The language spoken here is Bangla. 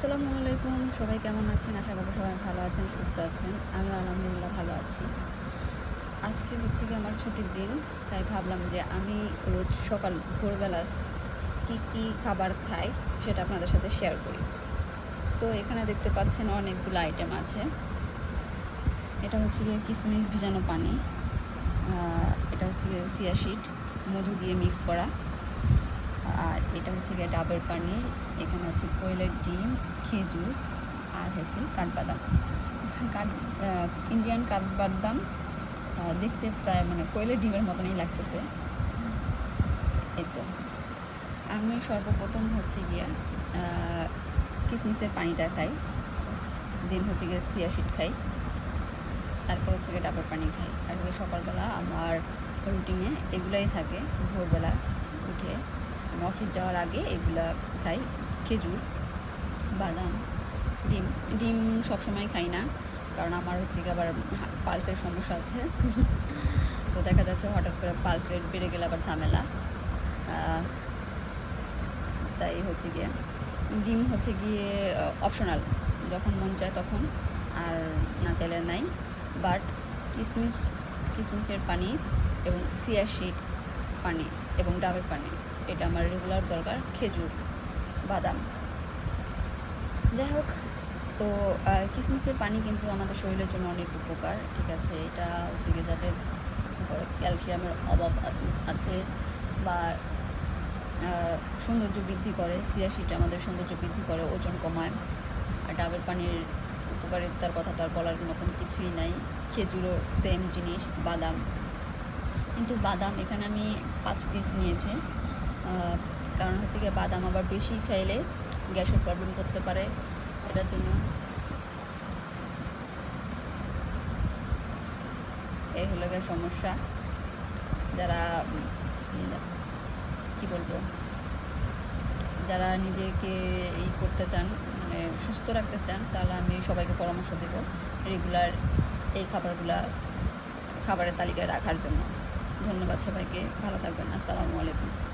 আসসালামু আলাইকুম। সবাই কেমন আছেন? আশা করি সবাই ভালো আছেন, সুস্থ আছেন। আমি আলহামদুলিল্লাহ ভালো আছি। আজকে হচ্ছে কি আমার ছুটির দিন, তাই ভাবলাম যে আমি রোজ সকাল, ভোরবেলা কি কি খাবার খাই সেটা আপনাদের সাথে শেয়ার করি। তো এখানে দেখতে পাচ্ছেন অনেকগুলো আইটেম আছে। এটা হচ্ছে গিয়ে কিশমিশ ভিজানো পানি এটা হচ্ছে গিয়ে সিয়া শিট মধু দিয়ে মিক্স করা। আর এটা হচ্ছে গিয়ে ডাবের পানি, এখানে আছে কোয়েলের ডিম, খেজুর, আর হচ্ছে কাঠবাদাম। কাঠ ইন্ডিয়ান কাঠবাদাম দেখতে প্রায় মানে কোয়েলের ডিমের মতনই লাগতেছে। এই তো আমি সর্বপ্রথম হচ্ছে গিয়ে কিসমিসের পানিটা খাই, দিন হচ্ছে গিয়ে সিয়াশিট খাই, তারপর হচ্ছে গিয়ে ডাবের পানি খাই। হচ্ছে সকালবেলা আমার রুটিনে এগুলাই থাকে, ভোরবেলা উঠে অফিস যাওয়ার আগে এগুলা খাই, খেজুর, বাদাম, ডিম ডিম সবসময় খাই না, কারণ আমার হচ্ছে আবার পালসের সমস্যা আছে। তো দেখা যাচ্ছে হঠাৎ করে পালস রেট বেড়ে গেলে আবার ঝামেলা। তাই হচ্ছে গিয়ে ডিম হচ্ছে গিয়ে অপশনাল যখন মন চায় তখন, আর না চাইলে নাই। বাট কিশমিশ কিশমিশের পানি এবং সিয়ার শিট পানি এবং ডাবের পানি। এটা আমার রেগুলার দরকার, খেজুর, বাদাম। যাই হোক তো কিশমিশের পানি কিন্তু আমাদের শরীরের জন্য অনেক উপকার, ঠিক আছে? এটা হচ্ছে গিয়ে যাতে ক্যালসিয়ামের অভাব আছে বা সৌন্দর্য বৃদ্ধি করে সিয়াশিটা আমাদের সৌন্দর্য বৃদ্ধি করে, ওজন কমায়। আর ডাবের পানির উপকারিতার কথা তো আর বলার মতন কিছুই নাই। খেজুরও সেম জিনিস, বাদাম। কিন্তু বাদাম এখানে আমি পাঁচ পিস নিয়েছি। কারণ হচ্ছে গিয়ে বাদাম আবার বেশি খাইলে গ্যাসের প্রবলেম করতে পারে, এটার জন্য। এই হলো গিয়ে সমস্যা। যারা কি বলব? যারা নিজেকে ই করতে চান মানে সুস্থ রাখতে চান, তাহলে আমি সবাইকে পরামর্শ দেব রেগুলার এই খাবারগুলা খাবারের তালিকায় রাখার জন্য। ধন্যবাদ সবাইকে, ভালো থাকবেন, আসসালামু আলাইকুম।